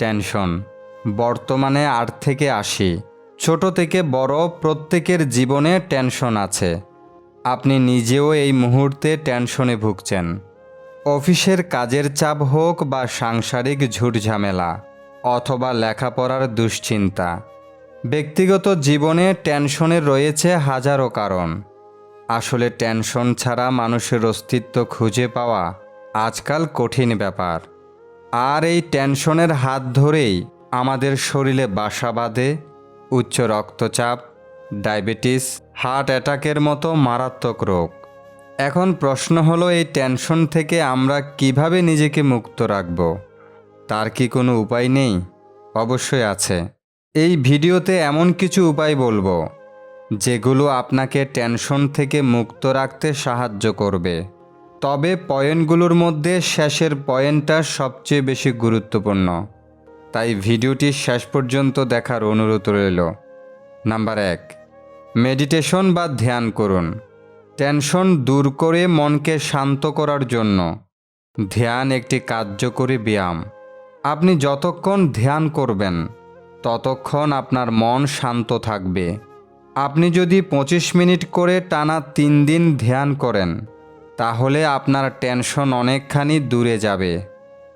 Tension. বর্তমানে আট থেকে আশি। ছোট থেকে বড় প্রত্যেকের জীবনে টেনশন আছে। আপনি নিজেও এই মুহূর্তে টেনশনে ভুগছেন। অফিসের কাজের চাপ হোক বা সাংসারিক ঝুটঝামেলা অথবা লেখাপড়ার দুশ্চিন্তা। ব্যক্তিগত জীবনে টেনশনের রয়েছে হাজারো কারণ। আসলে টেনশন ছাড়া মানুষের অস্তিত্ব খুঁজে পাওয়া আজকাল কঠিন ব্যাপার। আর এই টেনশনের হাত ধরেই আমাদের শরীরে বাসা বাঁধে, উচ্চ রক্তচাপ, ডায়াবেটিস, হার্ট অ্যাটাকের মতো মারাত্মক রোগ। এখন প্রশ্ন হলো, এই টেনশন থেকে আমরা কীভাবে নিজেকে মুক্ত রাখব? তার কি কোনো উপায় নেই? অবশ্যই আছে। এই ভিডিওতে এমন কিছু উপায় বলব, যেগুলো আপনাকে টেনশন থেকে মুক্ত রাখতে সাহায্য করবে। তবে পয়েন্টগুলোর মধ্যে শেষের পয়েন্টটা সবচেয়ে বেশি গুরুত্বপূর্ণ। তাই ভিডিওটি শেষ পর্যন্ত দেখার অনুরোধ রইল। নাম্বার এক, মেডিটেশন বা ধ্যান করুন। টেনশন দূর করে মনকে শান্ত করার জন্য। ধ্যান একটি কার্যকরী ব্যায়াম। আপনি যতক্ষণ ধ্যান করবেন, ততক্ষণ আপনার মন শান্ত থাকবে। আপনি যদি পঁচিশ মিনিট করে টানা তিন দিন ধ্যান করেন তাহলে আপনার টেনশন অনেকখানি দূরে যাবে।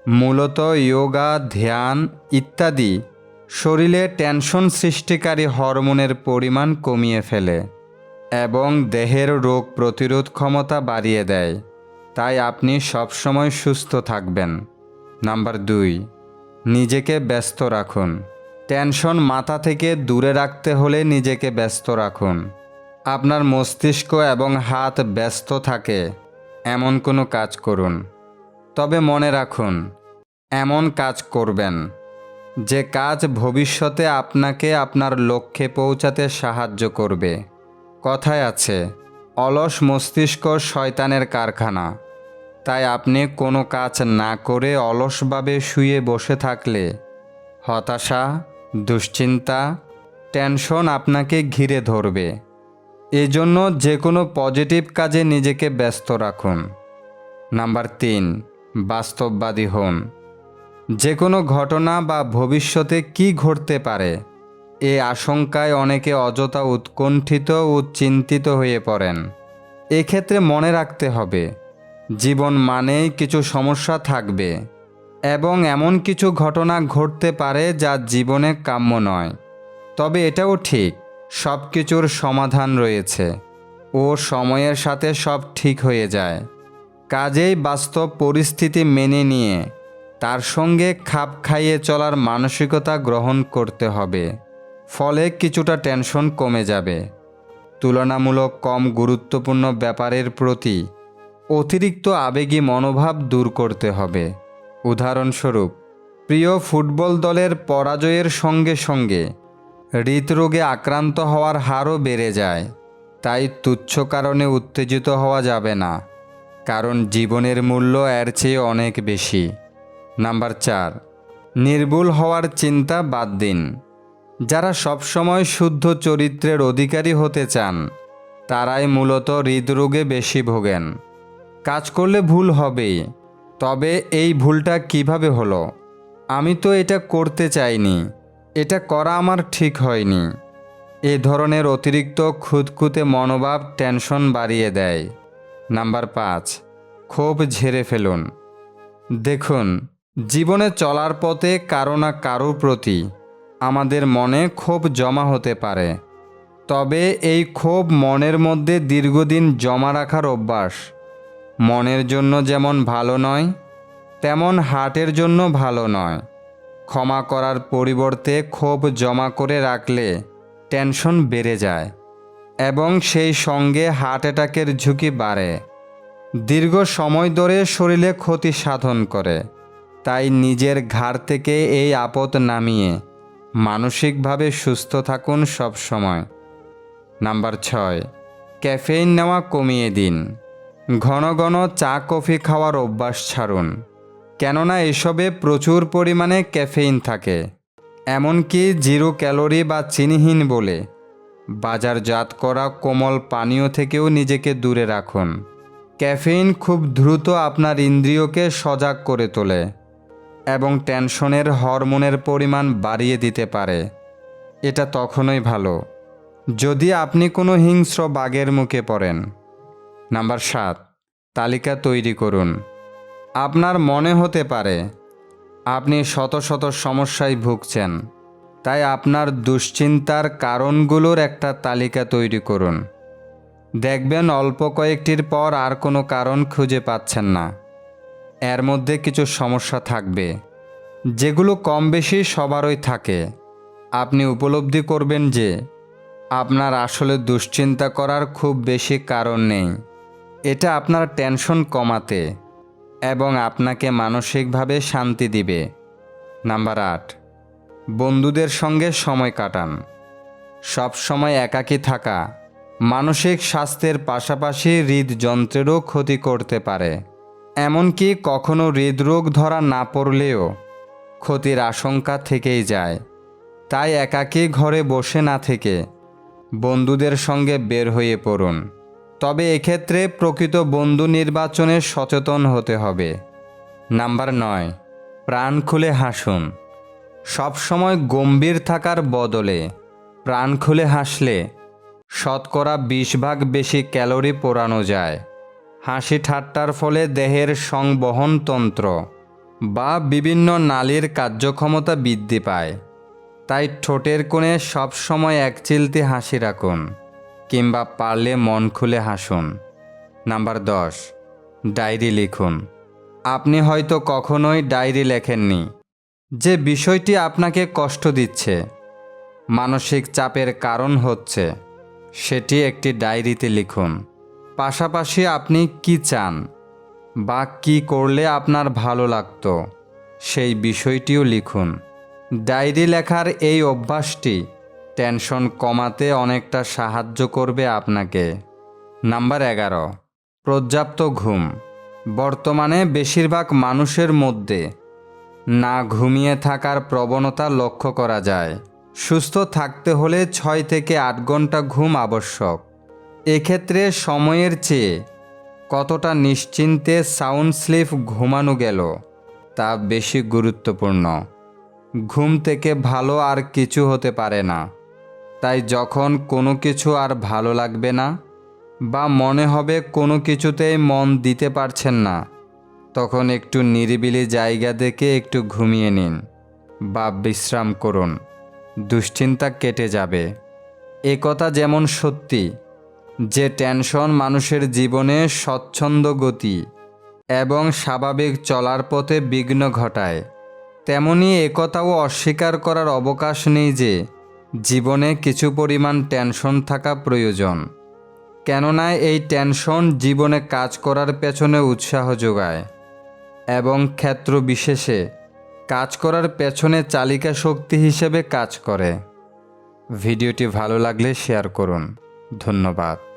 মূলত যোগা ধ্যান ইত্যাদি শরীরে টেনশন সৃষ্টিকারী হরমোনের পরিমাণ কমিয়ে ফেলে এবং দেহের রোগ প্রতিরোধ ক্ষমতা বাড়িয়ে দেয়। তাই আপনি সবসময় সুস্থ থাকবেন। নাম্বার দুই, নিজেকে ব্যস্ত রাখুন। টেনশন মাথা থেকে দূরে রাখতে হলে নিজেকে ব্যস্ত রাখুন। আপনার মস্তিষ্ক এবং হাত ব্যস্ত থাকে। এমন কোনো কাজ করুন। তবে মনে রাখুন, এমন কাজ করবেন, যে কাজ ভবিষ্যতে আপনাকে আপনার লক্ষ্যে পৌঁছাতে সাহায্য করবে। কথায় আছে, অলস মস্তিষ্ক শয়তানের কারখানা। তাই আপনি কোনো কাজ না করে অলসভাবে শুয়ে বসে থাকলে হতাশা, দুশ্চিন্তা, টেনশন আপনাকে ঘিরে ধরবে। এজন্য যে কোনো পজিটিভ কাজে নিজেকে ব্যস্ত রাখুন। নাম্বার তিন, বাস্তববাদী হন। যে কোনো ঘটনা বা ভবিষ্যতে কি ঘটতে পারে, এ আশঙ্কায় অনেকে অযথা উৎকণ্ঠিত ও চিন্তিত হয়ে পড়েন। এক্ষেত্রে মনে রাখতে হবে, জীবন মানেই কিছু সমস্যা থাকবে এবং এমন কিছু ঘটনা ঘটতে পারে যা জীবনে কাম্য নয়। তবে এটাও ঠিক সব কিছুর সমাধান রয়েছে ও সময়ের সাথে সব ঠিক হয়ে যায়। কাজেই বাস্তব পরিস্থিতি মেনে নিয়ে তার সঙ্গে খাপ খাইয়ে চলার মানসিকতা গ্রহণ করতে হবে, ফলে কিছুটা টেনশন কমে যাবে। তুলনামূলক কম গুরুত্বপূর্ণ ব্যাপারের প্রতি অতিরিক্ত আবেগী মনোভাব দূর করতে হবে। উদাহরণস্বরূপ, প্রিয় ফুটবল দলের পরাজয়ের সঙ্গে সঙ্গে হৃদরোগে আক্রান্ত হওয়ার হারও বেড়ে যায়, তাই তুচ্ছ কারণে উত্তেজিত হওয়া যাবে না, কারণ জীবনের মূল্য এর চেয়ে অনেক বেশি। নাম্বার চার নির্ভুল হওয়ার চিন্তা বাদ দিন। যারা সবসময় শুদ্ধ চরিত্রের অধিকারী হতে চান, তারাই মূলত হৃদরোগে বেশি ভোগেন। কাজ করলে ভুল হবেই, তবে এই ভুলটা কীভাবে হলো? আমি তো এটা করতে চাইনি। এটা করা আমার ঠিক হয়নি। এ ধরনের অতিরিক্ত খুঁতখুঁতে মনোভাব টেনশন বাড়িয়ে দেয়। নাম্বার পাঁচ, ক্ষোভ ঝেড়ে ফেলুন। দেখুন, জীবনে চলার পথে কারও না কারও প্রতি আমাদের মনে ক্ষোভ জমা হতে পারে। তবে এই ক্ষোভ মনের মধ্যে দীর্ঘদিন জমা রাখার অভ্যাস। মনের জন্য যেমন ভালো নয়, তেমন হার্টের জন্য ভালো নয়। ক্ষমা করার পরিবর্তে ক্ষোভ জমা করে রাখলে টেনশন বেড়ে যায় এবং সেই সঙ্গে হার্ট অ্যাটাকের ঝুঁকি বাড়ে। দীর্ঘ সময় ধরে শরীরে ক্ষতি সাধন করে, তাই নিজের ঘাড় থেকে এই আপদ নামিয়ে মানসিকভাবে সুস্থ থাকুন সব সময় নাম্বার ছয়, ক্যাফেইন নেওয়া কমিয়ে দিন। ঘন ঘন চা, কফি খাওয়ার অভ্যাস ছাড়ুন। কেননা এসবে প্রচুর পরিমাণে ক্যাফেইন থাকে, এমনকি জিরো ক্যালোরি বা চিনিহীন বলে। বাজারজাত করা কোমল পানীয় থেকেও নিজেকে দূরে রাখুন। ক্যাফেইন খুব দ্রুত আপনার ইন্দ্রিয়কে সজাগ করে তোলে এবং টেনশনের হরমোনের পরিমাণ বাড়িয়ে দিতে পারে। এটা তখনই ভালো, যদি আপনি কোনো হিংস্র বাঘের মুখে পড়েন। নাম্বার সাত, তালিকা তৈরি করুন। আপনার মনে হতে পারে, আপনি শত শত সমস্যায় ভুগছেন। তাই আপনার দুশ্চিন্তার কারণগুলোর একটা তালিকা তৈরি করুন। দেখবেন অল্প কয়েকটির পর আর কোনো কারণ খুঁজে পাচ্ছেন না। এর মধ্যে কিছু সমস্যা থাকবে, যেগুলো কম বেশি সবারই থাকে। আপনি উপলব্ধি করবেন যে, আপনার আসলে দুশ্চিন্তা করার খুব বেশি কারণ নেই। এটা আপনার টেনশন কমাতে এবং আপনাকে মানসিকভাবে শান্তি দিবে। নাম্বার আট, বন্ধুদের সঙ্গে সময় কাটান। সব সময় একাকী থাকা মানসিক স্বাস্থ্যের পাশাপাশি হৃদযন্ত্রেরও ক্ষতি করতে পারে। এমনকি কখনো হৃদরোগ ধরা না পড়লেও ক্ষতির আশঙ্কা থেকেই যায়। তাই একাকী ঘরে বসে না থেকে বন্ধুদের সঙ্গে বের হয়ে পড়ুন। তবে এক্ষেত্রে প্রকৃত বন্ধু নির্বাচনে সচেতন হতে হবে। নাম্বার নয়, প্রাণ খুলে হাসুন। সবসময় গম্ভীর থাকার বদলে প্রাণ খুলে হাসলে শতকরা বিশ ভাগ বেশি ক্যালোরি পোড়ানো যায়। হাসি ঠাট্টার ফলে দেহের সংবহনতন্ত্র বা বিভিন্ন নালীর কার্যক্ষমতা বৃদ্ধি পায়। তাই ঠোঁটের কোণে সবসময় একচিলতে হাসি রাখুন। কিংবা পারলে মন খুলে হাসুন। নাম্বার দশ, ডায়েরি লিখুন। আপনি হয়তো কখনোই ডায়েরি লেখেননি। যে বিষয়টি আপনাকে কষ্ট দিচ্ছে, মানসিক চাপের কারণ হচ্ছে, সেটি একটি ডায়েরিতে লিখুন। পাশাপাশি আপনি কি চান বা কি করলে আপনার ভালো লাগতো, সেই বিষয়টিও লিখুন। ডায়েরি লেখার এই অভ্যাসটি টেনশন কমাতে অনেকটা সাহায্য করবে আপনাকে। নাম্বার এগারো, পর্যাপ্ত ঘুম। বর্তমানে বেশিরভাগ মানুষের মধ্যে না ঘুমিয়ে থাকার প্রবণতা লক্ষ্য করা যায়। সুস্থ থাকতে হলে ছয় থেকে আট ঘণ্টা ঘুম আবশ্যক। এক্ষেত্রে সময়ের চেয়ে কতটা নিশ্চিন্তে সাউন্ড স্লিপ ঘুমানো গেল, তা বেশি গুরুত্বপূর্ণ। ঘুম থেকে ভালো আর কিছু হতে পারে না। তাই যখন কোনো কিছু আর ভালো লাগবে না বা মনে হবে কোনো কিছুতেই মন দিতে পারছেন না, তখন একটু নিরিবিলি জায়গা দেখে একটু ঘুমিয়ে নিন বা বিশ্রাম করুন। দুশ্চিন্তা কেটে যাবে। এ কথা যেমন সত্যি, যে টেনশন মানুষের জীবনে স্বচ্ছন্দ গতি এবং স্বাভাবিক চলার পথে বিঘ্ন ঘটায়, তেমনি একথাও অস্বীকার করার অবকাশ নেই যে জীবনে কিছু পরিমাণ টেনশন থাকা প্রয়োজন। কেননা এই টেনশন জীবনে কাজ করার পেছনে উৎসাহ যোগায় এবং ক্ষেত্র বিশেষে কাজ করার পেছনে চালিকা শক্তি হিসেবে কাজ করে। ভিডিওটি ভালো লাগলে শেয়ার করুন। ধন্যবাদ।